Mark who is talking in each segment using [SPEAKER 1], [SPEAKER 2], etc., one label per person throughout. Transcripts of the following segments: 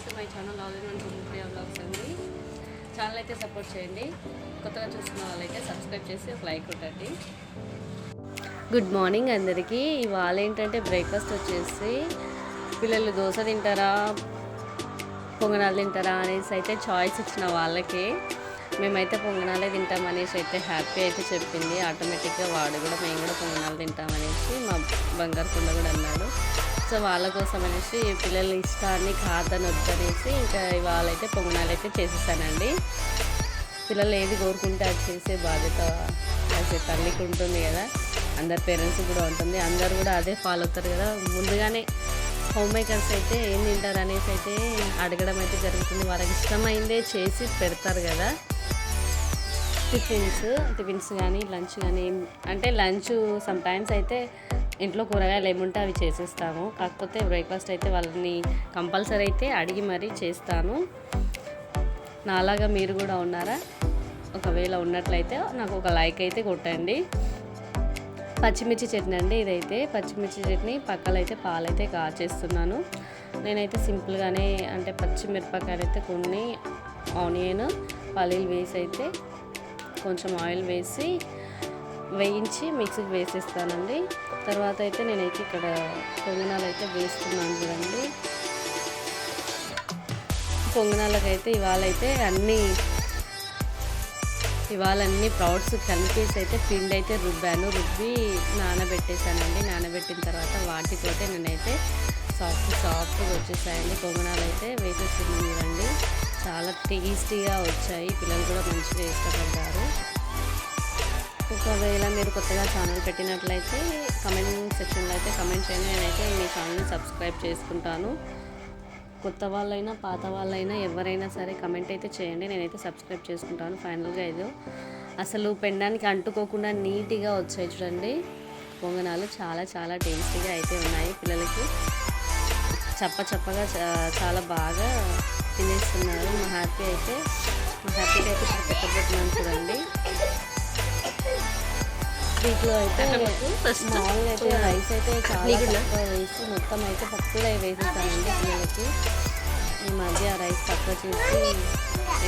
[SPEAKER 1] Back to my channel all in one Priya blogs అండి. Channel అయితే support చేయండి. కొత్తగా చూస్తున్న వాళ్ళైతే సబ్స్క్రైబ్ చేసి ఒక లైక్ కొట్టండి. గుడ్ మార్నింగ్ అందరికీ. ఇవాళ ఏంటంటే బ్రేక్ఫాస్ట్ వచ్చేసి పిల్లలు దోశ తింటారా పొంగనాలు తింటారా అనేసి అయితే చాయిస్ ఇచ్చిన వాళ్ళకి. మేమైతే పొంగనాలే తింటాం అనేసి అయితే హ్యాపీ అయితే చెప్పింది. ఆటోమేటిక్గా వాడు కూడా మేము కూడా పొంగనాలు తింటాం అనేసి మా బంగారు కొండ కూడా అన్నాడు. సో వాళ్ళ కోసం అనేసి పిల్లల ఇష్టాన్ని కాదని వద్దనేసి ఇంకా ఇవాళ అయితే పొంగనాలు అయితే చేసేసానండి. పిల్లలు ఏది కోరుకుంటే అది చేసే బాధ్యత యాజ్ తల్లికి ఉంటుంది కదా. అందరి పేరెంట్స్ కూడా ఉంటుంది. అందరు కూడా అదే ఫాలో అవుతారు కదా. ముందుగానే హోమ్ మేకర్స్ అయితే ఏం తింటారు అనేసి అయితే అడగడం అయితే జరుగుతుంది. వాళ్ళకి ఇష్టమైందే చేసి పెడతారు కదా. టిఫిన్స్ టిఫిన్స్ కానీ లంచ్ కానీ అంటే లంచ్ సమ్ టైమ్స్ అయితే ఇంట్లో కూరగాయలు ఏముంటే అవి చేసేస్తాము కాకపోతే బ్రేక్ఫాస్ట్ అయితే వాళ్ళని కంపల్సరీ అయితే అడిగి మరీ చేస్తాను. నాలాగా మీరు కూడా ఉన్నారా? ఒకవేళ ఉన్నట్లయితే నాకు ఒక లైక్ అయితే కొట్టండి. పచ్చిమిర్చి చట్నీ అండి ఇదైతే. పచ్చిమిర్చి చట్నీ పక్కలైతే పాలైతే కాచేస్తున్నాను. నేనైతే సింపుల్గానే అంటే పచ్చిమిరపకాయలు అయితే కొన్ని ఆనియన్ పల్లీలు వేసి అయితే కొంచెం ఆయిల్ వేసి వేయించి మిక్సీకి వేసేస్తానండి. తర్వాత అయితే నేనైతే ఇక్కడ పొంగనాలు అయితే వేస్తున్నాను చూడండి. పొంగనాలకైతే ఇవాళ అయితే అన్నీ ఇవాళ అన్ని ప్రౌడ్స్ కలిపేసి అయితే పిండి అయితే రుబ్బాను. రుబ్బి నానబెట్టేశానండి. నానబెట్టిన తర్వాత వాటితోటే నేనైతే సాఫ్ట్ సాఫ్ట్గా వచ్చేసాయండి. పొంగనాలు అయితే వేసేస్తున్నాను చూడండి. చాలా టేస్టీగా వచ్చాయి. పిల్లలు కూడా మంచిగా ఇష్టపడ్డారు. ఒకవేళ మీరు కొత్తగా ఛానల్ పెట్టినట్లయితే కమెంట్ సెక్షన్లో అయితే కమెంట్ చేయండి. నేనైతే మీ ఛానల్ని సబ్స్క్రైబ్ చేసుకుంటాను. కొత్త వాళ్ళైనా పాత వాళ్ళైనా ఎవరైనా సరే కమెంట్ అయితే చేయండి. నేనైతే సబ్స్క్రైబ్ చేసుకుంటాను. ఫైనల్గా ఇది అసలు పెండానికి అంటుకోకుండా నీట్గా వచ్చాయి చూడండి. పొంగనాలు చాలా చాలా టేస్టీగా అయితే ఉన్నాయి పిల్లలకి. చప్ప చప్పగా చాలా బాగా తినేస్తున్నారు. మా హ్యాపీ అయితే మా హ్యాపీ వీటిలో అయితే మామూలుగా అయితే రైస్ అయితే చాలా తక్కువ వేసి మొత్తం అయితే పప్పులో వేసేసానండి పిల్లలకి. ఈ మధ్య రైస్ తక్కువ చేసి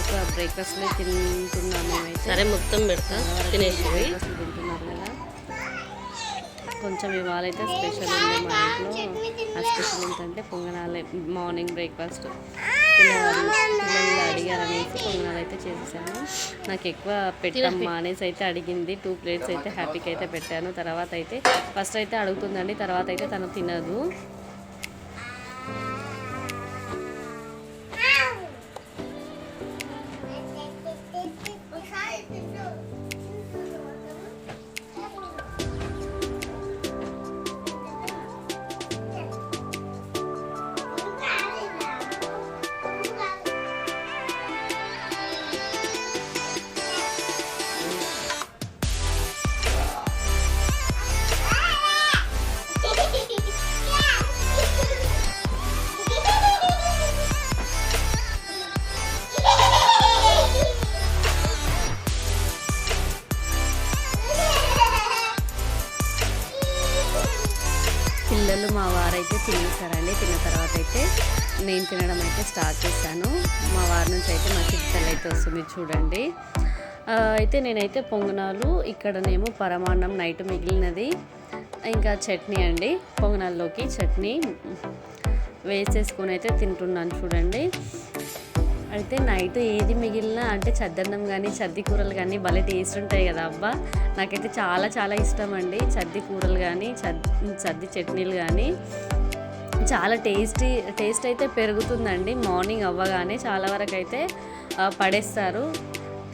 [SPEAKER 1] ఎక్కువ బ్రేక్ఫాస్ట్లో తింటున్నాం మేమైతే.
[SPEAKER 2] సరే మొత్తం పెడతా. తినేసి
[SPEAKER 1] తింటున్నారు కదా. కొంచెం ఇవాళ అయితే స్పెషల్ ఉంది మా ఇంట్లో. ఆ స్పెషల్ ఏంటంటే పొంగనాలే మార్నింగ్ బ్రేక్ఫాస్ట్. పిల్లలు పిల్లలు అడిగారనేసి పొంగనాలు అయితే చేసేసాను. నాకు ఎక్కువ పెట్టమ్మా అనేసి అయితే అడిగింది. టూ ప్లేట్స్ అయితే హ్యాపీకి అయితే పెట్టాను. తర్వాత అయితే ఫస్ట్ అయితే అడుగుతుందండి. తర్వాత అయితే తను తినదు. మా వారైతే తినేసారండి. తిన్న తర్వాత అయితే నేను తినడం అయితే స్టార్ట్ చేశాను. మా వారి నుంచి అయితే మా చిత్తలు అయితే వస్తుంది చూడండి. అయితే నేనైతే పొంగనాలు ఇక్కడనేమో పరమాన్నం నైట్ మిగిలినది. ఇంకా చట్నీ అండి. పొంగనాల్లోకి చట్నీ వేసేసుకొని అయితే తింటున్నాను చూడండి. అయితే నైట్ ఏది మిగిలినా అంటే చద్దన్నం కానీ చద్ది కూరలు కానీ భలే టేస్ట్ ఉంటాయి కదా అబ్బా. నాకైతే చాలా చాలా ఇష్టం అండి చద్ది కూరలు కానీ చద్ది చట్నీలు కానీ చాలా టేస్టీ టేస్ట్ అయితే పెరుగుతుందండి. మార్నింగ్ అవ్వగానే చాలా వరకు అయితే పడేస్తారు.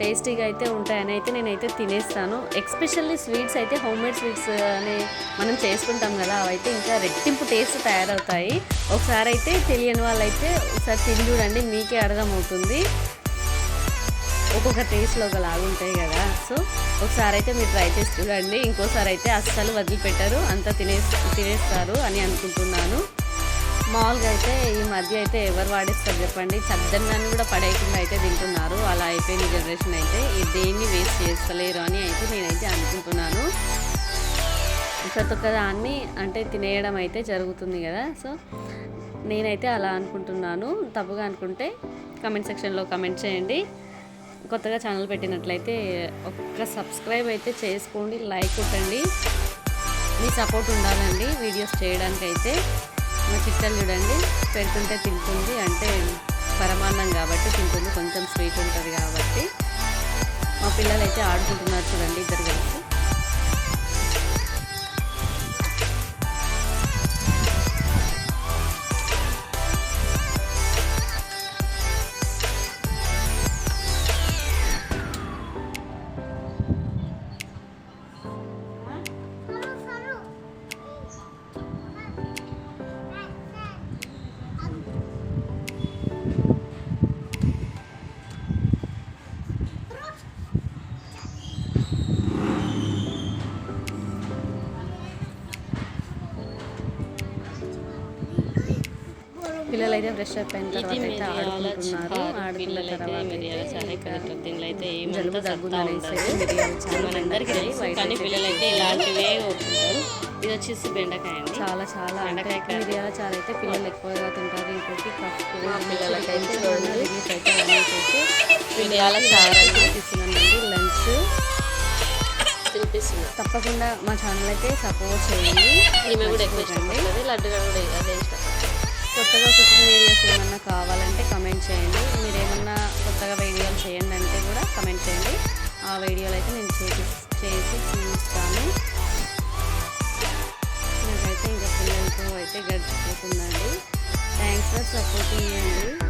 [SPEAKER 1] టేస్టీగా అయితే ఉంటాయని అయితే నేనైతే తినేస్తాను. ఎక్స్పెషల్లీ స్వీట్స్ అయితే హోమ్ మేడ్ స్వీట్స్ అని మనం చేసుకుంటాం కదా అవైతే ఇంకా రెట్టింపు టేస్ట్ తయారవుతాయి. ఒకసారి అయితే తెలియని వాళ్ళైతే ఒకసారి తిని చూడండి మీకే అర్థమవుతుంది. ఒక్కొక్క టేస్ట్లో ఒకలాగుంటాయి కదా. సో ఒకసారి అయితే మీరు ట్రై చేసి చూడండి. ఇంకోసారి అయితే అస్సలు వదిలిపెట్టరు. అంతా తినేస్ తినేస్తారు అని అనుకుంటున్నాను. మామూలుగా అయితే ఈ మధ్య అయితే ఎవరు వాడేస్తారు చెప్పండి. చద్దన్నాన్ని కూడా పడేయకుండా అయితే తింటున్నారు. అలా అయిపోయిన జనరేషన్ అయితే దేన్ని వేస్ట్ చేస్తలేరు అని అయితే నేనైతే అనుకుంటున్నాను. ప్రతి ఒక్క దాన్ని అంటే తినేయడం అయితే జరుగుతుంది కదా. సో నేనైతే అలా అనుకుంటున్నాను. తప్పుగా అనుకుంటే కమెంట్ సెక్షన్లో కమెంట్ చేయండి. కొత్తగా ఛానల్ పెట్టినట్లయితే ఒక్క సబ్స్క్రైబ్ అయితే చేసుకోండి. లైక్ కొట్టండి. మీ సపోర్ట్ ఉండాలండి. వీడియోస్ చేయడానికి అయితే మా చిట్టలు చూడండి. పెడుతుంటే తింటుంది. అంటే పరమాన్నం కాబట్టి తింటుంది. కొంచెం స్వీట్ ఉంటుంది కాబట్టి. మా పిల్లలు అయితే ఆడుకుంటున్నారు చూడండి ఇద్దరు కలిసి. పిల్లలు అయితే ఫ్రెష్ అయిపోయిన
[SPEAKER 2] ఇది
[SPEAKER 1] తర్వాత అయితే ఆడుకుంటున్నారు. ఆడుకున్న తర్వాత అయితే
[SPEAKER 2] దీనిలో
[SPEAKER 1] జలుబు మిరియాల
[SPEAKER 2] కానీ పిల్లలైతే ఇలాంటివే కోరుకుంటారు ఇది వచ్చేసి బెండకాయ అండి.
[SPEAKER 1] చాలా చాలా. అంటే. మిరియాల చారు అయితే పిల్లలు ఎక్కువగా తింటారు. ఇంకోటి కఫ్ అయితే. రిలీఫ్ అనేసి
[SPEAKER 2] మిరియాల
[SPEAKER 1] లంచ్. తప్పకుండా మా ఛానల్ అయితే సపోర్ట్ చేయండి.
[SPEAKER 2] ఈమె కూడా ఎక్కువ
[SPEAKER 1] మర్చిపోకండి.
[SPEAKER 2] ఇష్టపడుతుంది. లడ్డు కూడా అదే ఇష్టపడుతుంది.
[SPEAKER 1] కొత్తగా కుకింగ్ వీడియోస్ ఏమన్నా కావాలంటే కమెంట్ చేయండి. మీరు ఏమన్నా కొత్తగా వీడియోలు చేయండి అంటే కూడా కమెంట్ చేయండి. ఆ వీడియోలు అయితే నేను చేసి చేసి చూపిస్తాను. నాకైతే ఇంకా పిల్లలతో అయితే గడిచిపోతుందండి. థ్యాంక్స్ ఫర్ సపోర్టింగ్ అండి